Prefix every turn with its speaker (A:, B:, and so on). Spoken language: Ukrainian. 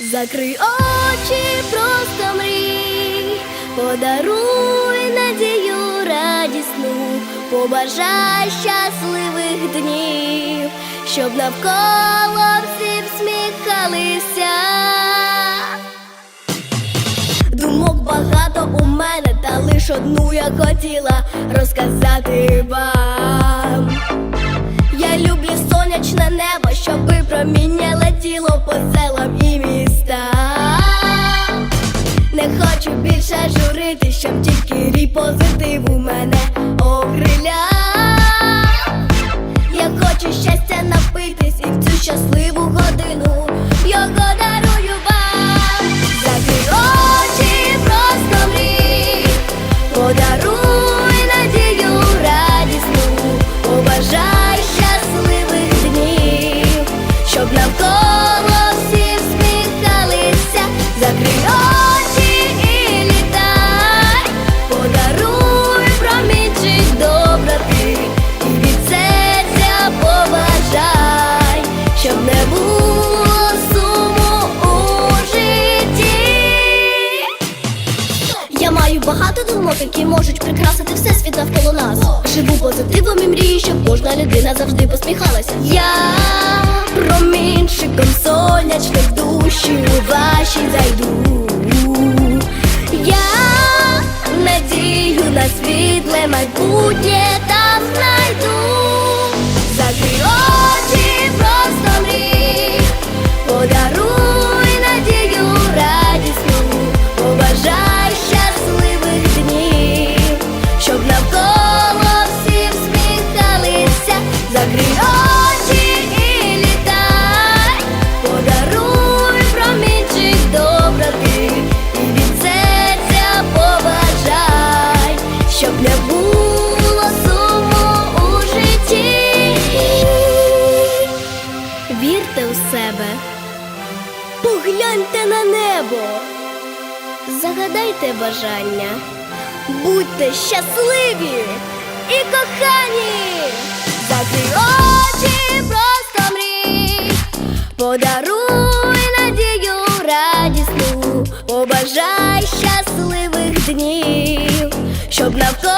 A: Закрий очі, просто мрій, подаруй надію радісну, побажай щасливих днів, щоб навколо всі всміхалися. Думок багато у мене, та лиш одну я хотіла розказати вам. Я люблю сонячне небо, щоби проміння летіло більше журити, щоб тільки ріпозитив у мене окриля. Маю багато думок, які можуть прикрасити все світ навколо нас. Живу позитивом і мрію, щоб кожна людина завжди посміхалася. Я промінчиком сонячних душі у ваші зайду. Я надію на світле майбутнє себе, погляньте на небо, загадайте бажання, будьте щасливі і кохані, закрий очі, просто мрій, подаруй надію радісну, побажай щасливих днів, щоб навколо